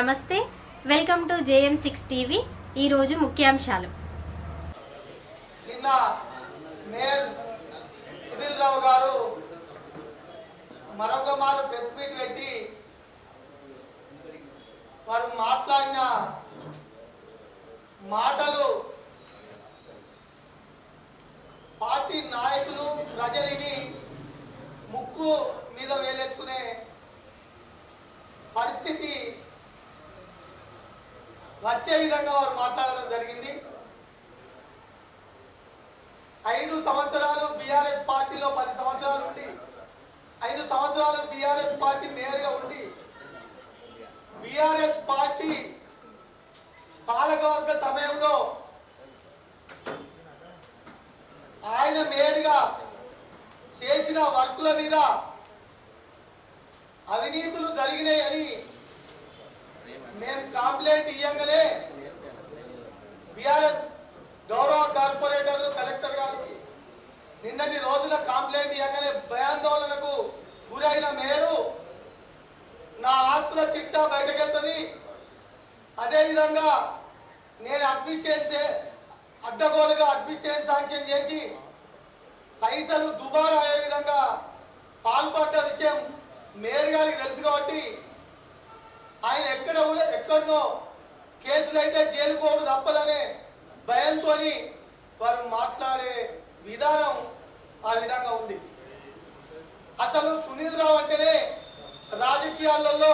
నమస్తే welcome to JM six TV. ఈరోజు ముఖ్యాంశాలు. నిన్న మేయర్ సునీల్ రావు గారు మరొక మారు ప్రెస్ మీట్ పెట్టి వారు మాట్లాడిన మాటలు పార్టీ నాయకులు ప్రజలని ముక్కు మీద వేలేసుకునే పరిస్థితి వచ్చే విధంగా వారు మాట్లాడడం జరిగింది. ఐదు సంవత్సరాలు బీఆర్ఎస్ పార్టీలో పది సంవత్సరాలు ఉండి ఐదు సంవత్సరాలు బీఆర్ఎస్ పార్టీ మేయర్గా ఉండి బీఆర్ఎస్ పార్టీ పాలకవర్గ సమయంలో ఆయన మేయర్గా చేసిన వర్కుల మీద అవినీతులు జరిగినాయని మేము కంప్లైంట్ ఇయ్యంగానే బీఆర్ఎస్ గౌరవ కార్పొరేటర్లు కలెక్టర్ గారికి నిన్నటి రోజున కంప్లైంట్ ఇవ్వగానే భయాందోళనకు గురైన మేరు నా ఆస్తుల చిట్టా బయటకెళ్తుంది. అదేవిధంగా నేను అడ్మినిస్ట్రేషన్ అడ్డగోలుగా అడ్మినిస్ట్రేషన్ శాంక్షన్ చేసి పైసలు దుబారా అయ్యే విధంగా పాల్పడ్డ విషయం మేయర్ గారికి తెలుసు కాబట్టి ఆయన ఎక్కడ కూడా ఎక్కడనో కేసులు అయితే జైలు పోవడం తప్పదనే భయంతో వారు మాట్లాడే విధానం ఆ విధంగా ఉంది. అసలు సునీల్ రావు అంటేనే రాజకీయాలలో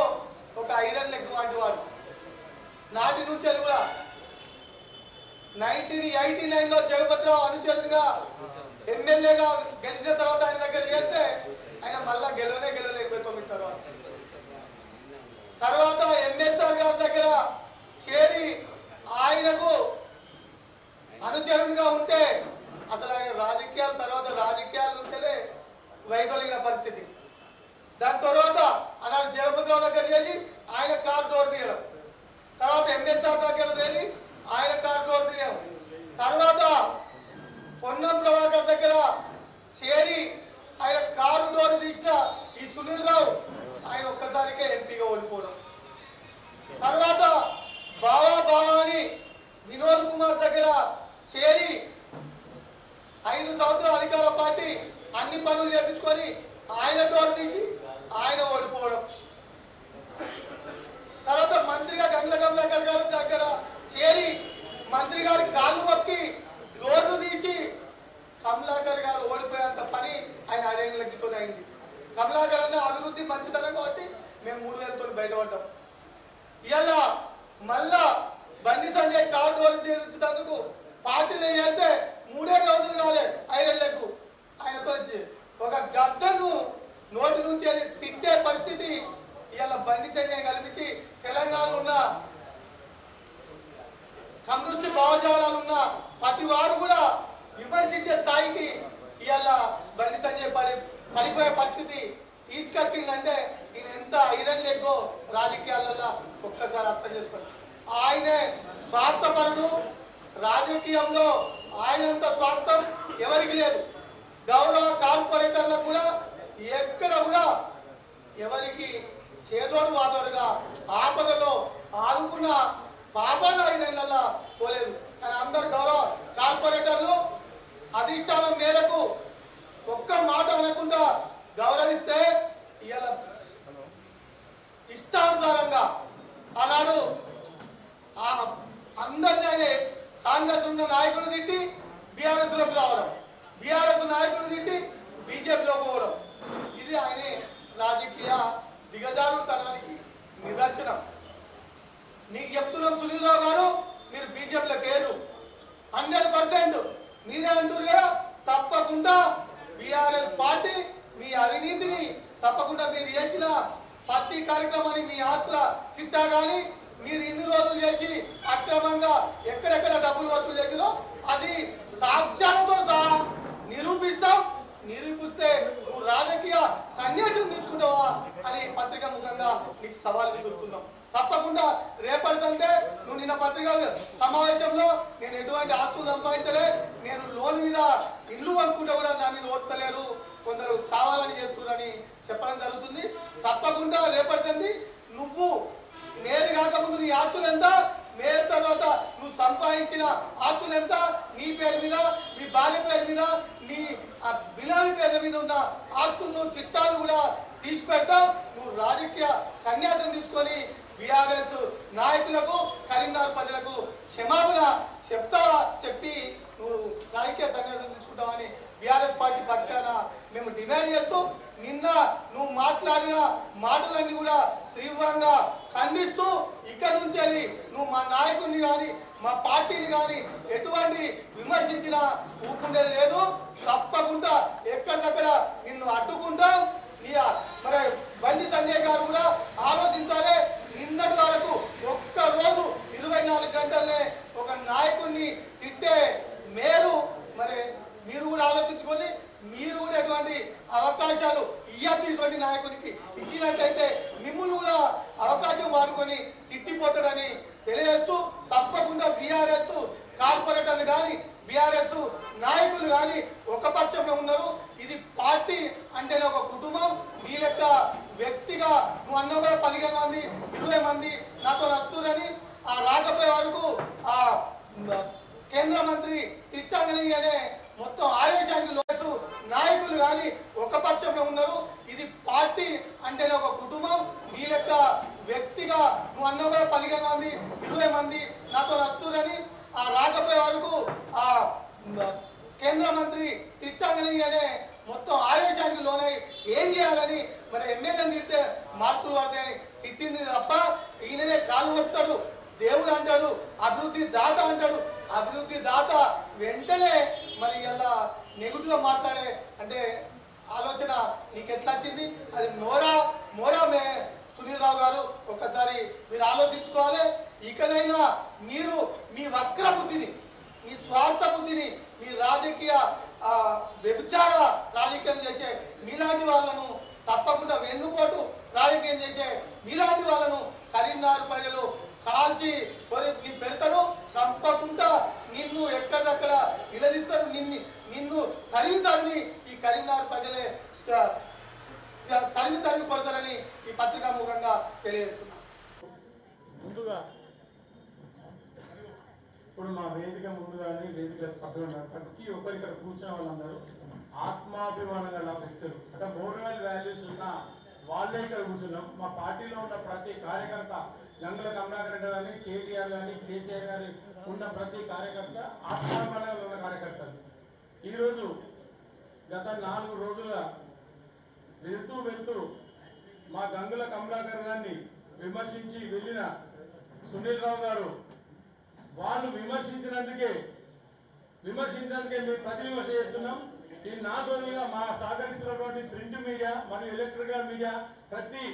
ఒక ఐరన్ లెగ్ వంటి వాడు. నాటి నుంచి అది కూడా నైన్టీన్ ఎయిటీ నైన్లో జగపతిరావు అనుచరుడిగా ఎమ్మెల్యేగా గెలిచిన తర్వాత ఆయన దగ్గర చేస్తే ఆయన మళ్ళా గెలవనే గెలవలేదు. తర్వాత ఎంఎస్ఆర్ గారి దగ్గర చేరి ఆయనకు అనుచరునిగా ఉంటే అసలు ఆయన రాజకీయాల తర్వాత రాజకీయాల నుంచే వైకలిగిన పరిస్థితి. దాని తర్వాత అలాంటి జగపతిరావు దగ్గర చేసి ఆయన కార్ డోర్ తీయడం. తర్వాత ఎంఎస్ఆర్ దగ్గర చేరి ఆయన కార్ డోర్ తీయడం. తర్వాత పొన్నం ప్రభాకర్ దగ్గర చేరి ఆయన కారు డోర్ తీసిన ఈ సునీల్ రావు ఆయన ఒక్కసారికే ఎంపీగా ఓడిపోవడం. తర్వాత బావా బావా అని వినోద్ కుమార్ దగ్గర చేరి ఐదు సంవత్సరాల అధికార పార్టీ అన్ని పనులు చేపించుకొని ఆయన డోర్ తీసి ఆయన ఓడిపోవడం. తర్వాత మంత్రిగా గంగల కమలాకర్ గారి దగ్గర చేరి మంత్రి గారి కాళ్ళు మొక్కి డోర్లు తీసి కమలాకర్ గారు ఓడిపోయేంత పని ఆయన ఐదేళ్ళకితోనే అయింది. కమలాకరణ అభివృద్ధి మంచితనం కాబట్టి మేము మూడు వేలతో బయటపడ్డాం. ఇలా మళ్ళా బండి సంజయ్ కార్డు వరకు తీర్చినందుకు పార్టీలు వెళ్తే మూడే రోజులు కాలే ఐదేళ్ళకు ఆయనతో ఒక గద్దను నోటి నుంచి వెళ్ళి తిట్టే పరిస్థితి ఇవాళ బండి సంజయ్ కల్పించి తెలంగాణలో ఉన్న కమ్యూనిస్ట్ భావజాలాలు ఉన్న ప్రతి వారు కూడా విమర్శించే స్థాయికి ఇవాళ బండి సంజయ్ పడే పడిపోయే పరిస్థితి తీసుకొచ్చిందంటే ఈయన ఎంత ఐరన్ లెగ్గో రాజకీయాలలో ఒక్కసారి అర్థం చేసుకోండి. ఆయనే స్వార్థపరుడు రాజకీయంలో ఆయనంత స్వార్థం ఎవరికి లేదు. గౌరవ కార్పొరేటర్లకు కూడా ఎక్కడ కూడా ఎవరికి చేదోడు వాదోడుగా ఆపదలో ఆదుకున్న పాపన ఐదేళ్ళలో పోలేదు. కానీ అందరు గౌరవ కార్పొరేటర్లు అధిష్టానం మేరకు ఒక్క మాట అనకుండా గౌరవిస్తే ఇవాళ ఇష్టానుసారంగా ఆనాడు ఆ అందరినీ ఆయన కాంగ్రెస్ ఉన్న నాయకులు తిట్టి బీఆర్ఎస్లోకి రావడం బీఆర్ఎస్ నాయకులు తిట్టి బీజేపీలో పోవడం. ఇది ఆయన రాజకీయ దిగజారుతనానికి నిదర్శనం. నీకు చెప్తున్నాం సునీల్రావు గారు మీరు బీజేపీలో పేరు హండ్రెడ్ పర్సెంట్ మీరే అంటున్నారు కదా తప్పకుండా బీఆర్ఎస్ పార్టీ మీ అవినీతిని తప్పకుండా మీరు చేసిన ప్రతి కార్యక్రమాన్ని మీ ఆత్ర చిట్టా కానీ మీరు ఇన్ని రోజులు చేసి అక్రమంగా ఎక్కడెక్కడ డబ్బులు వసూలు చేసినో అది సాక్ష్యాలతో సహా నిరూపిస్తాం. నిరూపిస్తే నువ్వు రాజకీయ సన్యాసం తీసుకుంటావా అని పత్రిక ముఖంగా నీకు సవాల్ విసురుతున్నాం తప్పకుండా రేపటి సందే నువ్వు నిన్న పత్రిక సమావేశంలో నేను ఎటువంటి ఆస్తులు సంపాదించలే. నేను లోన్ మీద ఇల్లు అనుకుంటే కూడా నా మీద ఓడతలేరు కొందరు కావాలని చేస్తున్నారని చెప్పడం జరుగుతుంది. తప్పకుండా రేపటి సంది నువ్వు మేయర్ కాకముందు నీ ఆస్తులు ఎంత? మేయర్ తర్వాత నువ్వు సంపాదించిన ఆస్తులు ఎంత? నీ పేరు మీద నీ భార్య పేరు మీద నీ ఆ బిలామి పేర్ల మీద ఉన్న ఆస్తులను చిట్టాలు కూడా తీసి పెడతావు నువ్వు రాజకీయ సన్యాసం తీసుకొని బీఆర్ఎస్ నాయకులకు కరీంనగర్ ప్రజలకు క్షమాపణ చెప్తావా చెప్పి నువ్వు రాజకీయ సన్యాసం తీసుకుంటావని బీఆర్ఎస్ పార్టీ పక్షాన మేము డిమాండ్ చేస్తూ నిన్న నువ్వు మాట్లాడిన మాటలన్నీ కూడా తీవ్రంగా ఖండిస్తూ ఇక్కడ నుంచి నువ్వు మా నాయకుడిని కానీ మా పార్టీని కానీ ఎటువంటి విమర్శించినా ఊపుకుండేది లేదు. తప్పకుండా ఎక్కడికక్కడ నిన్ను అడ్డుకుంటాం. నీ మరి బండి సంజయ్ గారు కూడా ఆలోచించాలి. నిన్నటి వరకు ఒక్క రోజు ఇరవై నాలుగు గంటలనే ఒక నాయకుడిని తిట్టే మేరు మరి మీరు కూడా ఆలోచించుకొని మీరు కూడా ఎటువంటి అవకాశాలు ఇయ్యటువంటి నాయకునికి ఇచ్చినట్లయితే మిమ్మల్ని కూడా అవకాశం వాడుకొని తిట్టిపోతాడని తెలియజేస్తూ తప్పకుండా బీఆర్ఎస్ కార్పొరేటర్లు కానీ బీఆర్ఎస్ నాయకులు కానీ ఒక పక్షంలో ఉన్నారు ఇది పార్టీ అంటేనే ఒక కుటుంబం నీ లెక్క వ్యక్తిగా నువ్వు అన్నావు కదా పదిహేను మంది ఇరవై మంది నాతో వస్తురని ఆ రాకపోయే వరకు ఆ కేంద్ర మంత్రి తిట్టంగని అనే మొత్తం ఆవేశానికి లోసు నాయకులు కానీ ఒక పక్షంలో ఉన్నారు. ఇది పార్టీ అంటేనే ఒక కుటుంబం. నీ లెక్క వ్యక్తిగా నువ్వు అన్నావు కదా పదిహేను మంది ఇరవై మంది నాతో వస్తురని ఆ రాకపోయే వరకు ఆ కేంద్ర మంత్రి తిట్టంగని అనే మొత్తం ఆవేశానికి లోనై ఏం చేయాలని మరి ఎమ్మెల్యేని తిడితే మార్కులు పడతాయని తిట్టింది తప్ప ఈయననే కాలు కొట్టాడు దేవుడు అంటాడు అభివృద్ధి దాత అంటాడు. అభివృద్ధి దాత వెంటనే మరి ఇలా నెగిటివ్గా మాట్లాడే అంటే ఆలోచన నీకు ఎట్లా వచ్చింది అది మోరా మోరా మే సునీల్ రావు గారు. ఒక్కసారి మీరు ఆలోచించుకోవాలి. ఇకనైనా మీరు మీ వక్ర బుద్ధిని మీ స్వార్థ బుద్ధిని మీ రాజకీయ వ్యభిచార రాజకీయం చేసే మీలాంటి వాళ్ళను తప్పకుండా వెన్నుపోటు రాజకీయం చేసే మీలాంటి వాళ్ళను కరీంనగర్ ప్రజలు కాల్చి కొరి పెడతారు. తప్పకుండా నిన్ను ఎక్కడిదక్కడ నిలదీస్తారు? నిన్ను నిన్ను తరిగి తరిగి ఈ కరీంనగర్ ప్రజలే తరిగి తరిగి కొడతారని ఈ పత్రికా ముఖంగా తెలియజేస్తున్నా. ముందుగా ఇప్పుడు మా వేదిక ముందు కానీ వేదిక పక్కన ప్రతి ఒక్కరు ఇక్కడ కూర్చున్న వాళ్ళందరూ ఆత్మాభిమానం గల వ్యక్తులు. అంటే మోరల్ వాల్యూస్ ఉన్న వాళ్ళే ఇక్కడ కూర్చున్నాం. మా పార్టీలో ఉన్న ప్రతి కార్యకర్త గంగుల కమలాకర్ రెడ్డి కానీ కేటీఆర్ కానీ కేసీఆర్ గారి ఉన్న ప్రతి కార్యకర్త ఆత్మాభిమానం ఉన్న కార్యకర్తలు. ఈరోజు గత నాలుగు రోజులుగా వెళ్తూ వెళ్తూ మా గంగుల కమలాకర్ గారిని విమర్శించి వెళ్ళిన సునీల్ రావు గారు వాళ్ళు విమర్శించినందుకే విమర్శించినందుకే మేము ప్రతి విమర్శ చేస్తున్నాం. ఈ నాలుగు రోజులుగా మా సహకరిస్తున్న మరియు ఎలక్ట్రికల్ మీడియా ప్రతి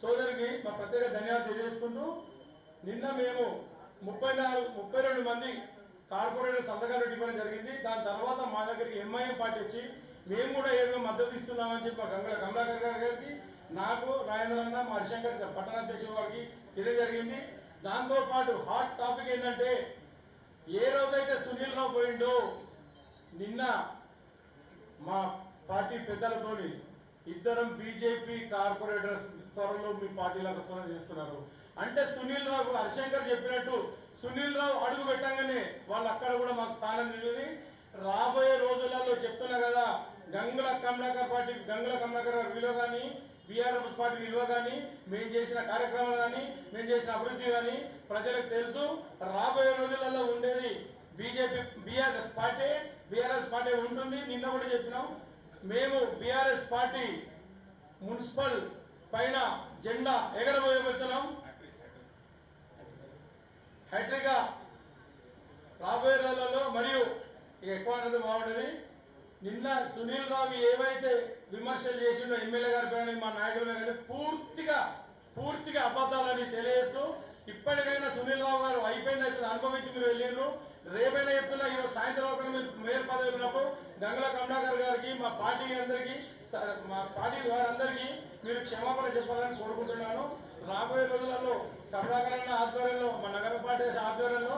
సోదరికి మా ప్రత్యేక ధన్యవాదాలు తెలియజేసుకుంటూ నిన్న మేము ముప్పై నాలుగు ముప్పై రెండు మంది కార్పొరేటర్ సంతకాలు ఇవ్వడం జరిగింది. దాని తర్వాత మా దగ్గరికి ఎంఐఎం పార్టీ వచ్చి మేము కూడా ఏదో మద్దతు ఇస్తున్నామని చెప్పి మా గంగల కమలాకర్ గారి గారికి నాకు రాజేంద్ర అన్న మా హరిశంకర్ గారు, పట్టణ వారికి తెలియజరిగింది. దాంతోపాటు హాట్ టాపిక్ ఏంటంటే ఏ రోజైతే సునీల్ రావు పోయిండో నిన్న మా పార్టీ పెద్దలతోని ఇద్దరం బీజేపీ కార్పొరేటర్స్ త్వరలో మీ పార్టీలకు స్వరం చేస్తున్నారు. అంటే సునీల్ రావు హరిశంకర్ చెప్పినట్టు సునీల్ రావు అడుగు పెట్టగానే వాళ్ళు అక్కడ కూడా మాకు స్థానం తెలియదు రాబోయే రోజులలో చెప్తున్నా కదా గంగుల కమలాకర్ పార్టీ గంగుల కమలాకర్ విలువ కానీ బీఆర్ఎస్ పార్టీ విలువ కానీ మేము చేసిన కార్యక్రమాలు కానీ మేము చేసిన అభివృద్ధి కానీ ప్రజలకు తెలుసు. రాబోయే రోజులలో ఉండేది BJP BRS party BRS party ఉంటుంది. నిన్న కూడా చెప్పినాం. మేము బీఆర్ఎస్ పార్టీ మున్సిపల్ పైన జెండా ఎగరబోయబోతున్నాం. హ్యాట్రిక్గా రాబోయే రోజులలో మరియు ఎక్కువ అన్నది బాగుంటుంది. నిన్న సునీల్ రావు ఏవైతే విమర్శలు చేసిండో ఎమ్మెల్యే గారి పైన మా నాయకుల మీద కానీ పూర్తిగా పూర్తిగా అబద్ధాలని తెలియజేస్తూ ఇప్పటికైనా సునీల్ రావు గారు అయిపోయింది అయితే అనుభవించి మీరు వెళ్ళిండ్రు? రేపైనా చెప్తున్నా ఈరోజు సాయంత్రం వరకు మీరు మేయర్ పదవి ఉన్నప్పుడు గంగుల కమలాకర్ గారికి మా పార్టీ అందరికీ స- మా పార్టీ వారందరికీ మీరు క్షమాపణ చెప్పాలని కోరుకుంటున్నాను. రాబోయే రోజులలో కమలాకర్ అన్న ఆధ్వర్యంలో మా నగర పార్టీ ఆధ్వర్యంలో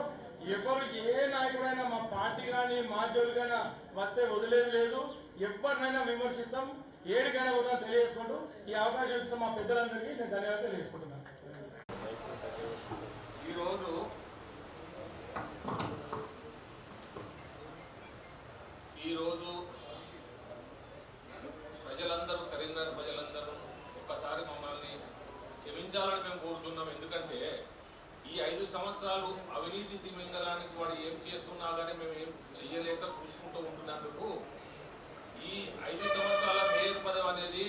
ఎవరు ఏ నాయకుడైనా మా పార్టీ కానీ మా జోలికైనా వస్తే వదిలేదు లేదు. ఎవరినైనా విమర్శిస్తాం. ఏడికైనా పోతాం తెలియజేసుకుంటూ ఈ అవకాశం ఇచ్చిన మా పెద్దలందరికీ నేను ధన్యవాదాలు తెలియజేసుకుంటున్నాను సంవత్సరాలు అవినీతి తిమింగలానికి వాడు ఏం చేస్తున్నా కానీ మేము ఏం చెయ్యలేక చూసుకుంటూ ఉంటున్నందుకు ఈ ఐదు సంవత్సరాల మేయర్ పదవి అనేది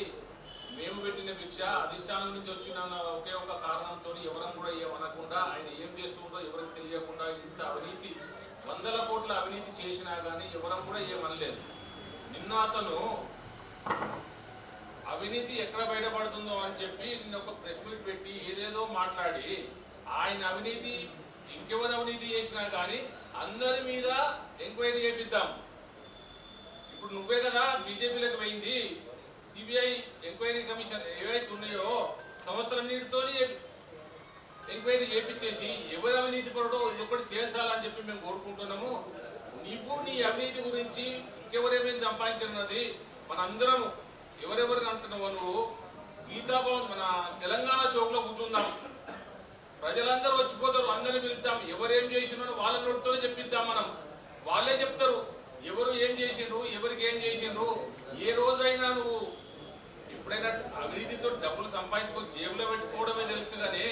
మేము పెట్టిన భిక్ష అధిష్టానం నుంచి వచ్చిన ఒకే ఒక కారణంతో ఎవరం కూడా ఏమనకుండా ఆయన ఏం చేస్తుందో ఎవరికి తెలియకుండా ఇంత అవినీతి వందల కోట్ల అవినీతి చేసినా కానీ ఎవరం కూడా ఏమనలేదు. నిన్న అతను అవినీతి ఎక్కడ బయటపడుతుందో అని చెప్పి నిన్న ఒక ప్రెస్ మీట్ పెట్టి ఏదేదో మాట్లాడి ఆయన అవినీతి ఇంకెవరు అవినీతి చేసినా కానీ అందరి మీద ఎంక్వైరీ చేపిద్దాం. ఇప్పుడు నువ్వే కదా బీజేపీలకు పోయింది. సిబిఐ ఎంక్వైరీ కమిషన్ ఏవైతే ఉన్నాయో సంవత్సరం నీటితో ఎంక్వైరీ చేపించేసి ఎవరు అవినీతి పడడో ఎప్పుడు ఒకటి తేల్చాలని చెప్పి మేము కోరుకుంటున్నాము. నీవు నీ అవినీతి గురించి ఇంకెవరేమేమి సంపాదించినది మనందరం ఎవరెవరిని అంటున్నావు నువ్వు గీతాభవన్ మన తెలంగాణ చౌక్లో కూర్చుందాం. ప్రజలందరూ వచ్చిపోతారు అందరిని పిలుద్దాం. ఎవరేం చేసినారో వాళ్ళ నోటితోనే చెప్పిద్దాం మనం. వాళ్ళే చెప్తారు ఎవరు ఏం చేసిండ్రు ఎవరికి ఏం చేసిండ్రు ఏ రోజైనా నువ్వు ఎప్పుడైనా అవినీతితో డబ్బులు సంపాదించుకొని జేబులో పెట్టుకోవడమే తెలుసు కానీ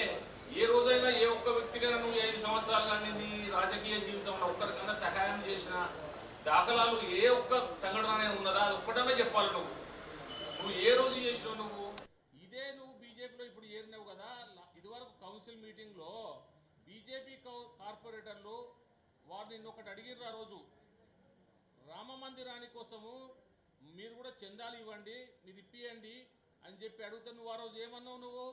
ఏ రోజైనా ఏ ఒక్క వ్యక్తిగా నువ్వు ఐదు సంవత్సరాలు కానీ నీ రాజకీయ జీవితంలో ఒక్కరికన్నా సహాయం చేసిన దాఖలాలు ఏ ఒక్క సంఘటన అనేది ఉన్నదా? అది ఒక్కటనే చెప్పాలి నువ్వు. నువ్వు ఏ రోజు చేసినావు నువ్వు? ఇదే నువ్వు బీజేపీలో ఇప్పుడు ఏరినావు కదా. ఇదివరకు కౌన్సిల్ మీటింగ్లో బీజేపీ కార్పొరేటర్లు వారు నిన్ను ఒకటి అడిగిర్రు ఆ రోజు. రామ మందిరాని కోసము చందాలు ఇవ్వండి మీరు ఇప్పియండి అని చెప్పి అడిగితే నువ్వు ఆ రోజు ఏమన్నావు నువ్వు?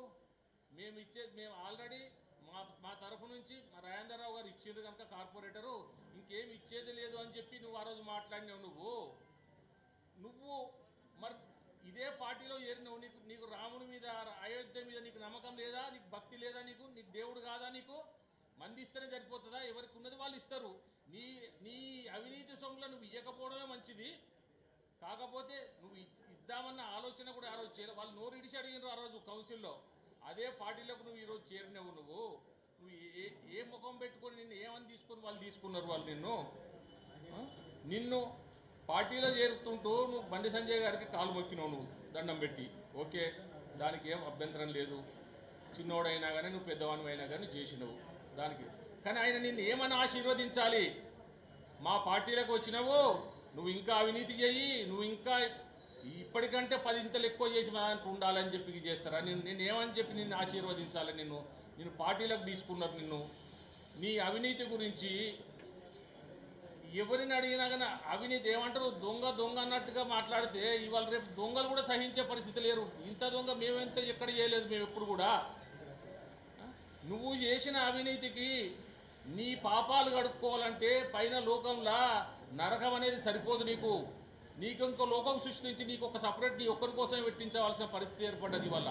మేము ఇచ్చే మేము ఆల్రెడీ మా మా తరఫు నుంచి మా రాజేంద్రరావు గారు ఇచ్చిండ్రు కనుక కార్పొరేటరు ఇంకేం ఇచ్చేది లేదు అని చెప్పి నువ్వు ఆ రోజు మాట్లాడినావు నువ్వు. నువ్వు మరి ఇదే పార్టీలో ఏరినావు నీకు నీకు రాముని మీద అయోధ్య మీద నీకు నమ్మకం లేదా? నీకు భక్తి లేదా నీకు? నీకు దేవుడు కాదా నీకు? మంది ఇస్తేనే సరిపోతుందా? ఎవరికి ఉన్నది వాళ్ళు ఇస్తారు. నీ నీ అవినీతి సొమ్ములను నువ్వు ఇవ్వకపోవడమే మంచిది. కాకపోతే నువ్వు ఇద్దామన్న ఆలోచన కూడా ఆ రోజు చేయలే. వాళ్ళు నోరు ఇడిచి అడిగినారు ఆ రోజు కౌన్సిల్లో. అదే పార్టీలకు నువ్వు ఈరోజు చేరినావు నువ్వు. నువ్వు ఏ ఏ ముఖం పెట్టుకొని నిన్ను ఏమని తీసుకొని వాళ్ళు తీసుకున్నారు వాళ్ళు నిన్ను? నిన్ను పార్టీలో చేరుతుంటూ నువ్వు బండి సంజయ్ గారికి కాలు మొక్కినావు నువ్వు దండం పెట్టి. ఓకే దానికి ఏం అభ్యంతరం లేదు. చిన్నోడైనా కానీ నువ్వు పెద్దవాడిని అయినా కానీ చేసినావు దానికి. కానీ ఆయన నిన్ను ఏమని ఆశీర్వదించాలి? మా పార్టీలకు వచ్చినావు నువ్వు ఇంకా అవినీతి చేయి నువ్వు ఇంకా ఇప్పటికంటే పది ఇంతలు ఎక్కువ చేసి మా దాంట్లో ఉండాలని చెప్పి చేస్తారా? నేను నేను ఏమని చెప్పి నిన్ను ఆశీర్వదించాలి నిన్ను? నిన్ను పార్టీలకు తీసుకున్నారు నిన్ను? నీ అవినీతి గురించి ఎవరిని అడిగినా కానీ అవినీతి ఏమంటారు? దొంగ దొంగ అన్నట్టుగా మాట్లాడితే ఇవాళ రేపు దొంగలు కూడా సహించే పరిస్థితి లేరు. ఇంత దొంగ మేమెంత ఎక్కడ చేయలేదు మేము ఎప్పుడు కూడా నువ్వు చేసిన అవినీతికి నీ పాపాలు కడుక్కోవాలంటే పైన లోకంలా నరకం అనేది సరిపోదు నీకు. నీకు ఇంకో లోకం సృష్టించి నీకు ఒక సపరేట్ నీ ఒక్కరి కోసమే పెట్టించవలసిన పరిస్థితి ఏర్పడ్డది వల్ల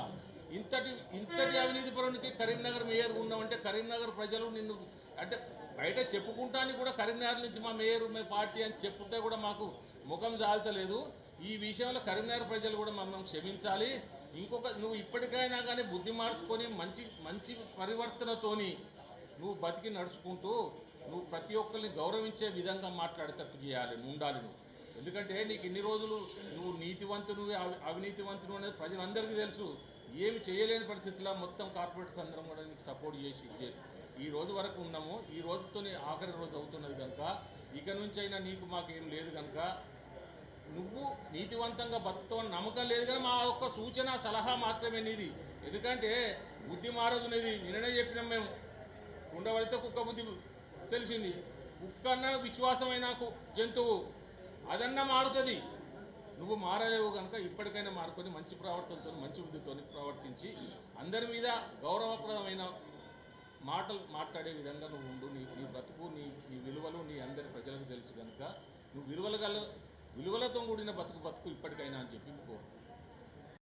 ఇంతటి ఇంతటి అవినీతి పరునికి కరీంనగర్ మేయర్ ఉన్నామంటే కరీంనగర్ ప్రజలు నిన్ను అంటే బయట చెప్పుకుంటానికి కూడా కరీంనగర్ నుంచి మా మేయర్ మీ పార్టీ అని చెప్తే కూడా మాకు ముఖం జాల్తలేదు ఈ విషయంలో కరీంనగర్ ప్రజలు కూడా మమ్మల్ని క్షమించాలి. ఇంకొక నువ్వు ఇప్పటికైనా కానీ బుద్ధి మార్చుకొని మంచి మంచి పరివర్తనతోని నువ్వు బతికి నడుచుకుంటూ నువ్వు ప్రతి ఒక్కరిని గౌరవించే విధంగా మాట్లాడేటట్టు చేయాలి నువ్వు ఉండాలి నువ్వు. ఎందుకంటే నీకు ఇన్ని రోజులు నువ్వు నీతివంతుడు అవి- అనేది ప్రజలందరికీ తెలుసు. ఏమి చేయలేని పరిస్థితిలో మొత్తం కార్పొరేటర్స్ అందరం కూడా నీకు సపోర్ట్ చేసి చేసి. ఈ రోజు వరకు ఉన్నాము. ఈ రోజుతోనే ఆఖరి రోజు అవుతున్నది కనుక ఇక నుంచి అయినా నీకు ఏం లేదు కనుక నువ్వు నీతివంతంగా బతుకుతావని నమ్మకం లేదు కానీ మా యొక్క సూచన సలహా మాత్రమే నీది. ఎందుకంటే బుద్ధి మారదు నీది. నిన్ననే చెప్పినాం మేము. ఉండవలితే కుక్క బుద్ధి తెలిసింది. కుక్క అన్న విశ్వాసమైన జంతువు అదన్నా మారుతుంది. నువ్వు మారలేవు కనుక ఇప్పటికైనా మారుకొని మంచి ప్రవర్తనతో మంచి బుద్ధితో ప్రవర్తించి అందరి మీద గౌరవప్రదమైన మాటలు మాట్లాడే విధంగా నువ్వు ఉండు. నీ నీ బ్రతుకు నీ నీ విలువలు నీ అందరి ప్రజలకు తెలుసు కనుక నువ్వు విలువలు గల విలువలతో కూడిన బతుకు బతుకు ఇప్పటికైనా అని చెప్పి కోరు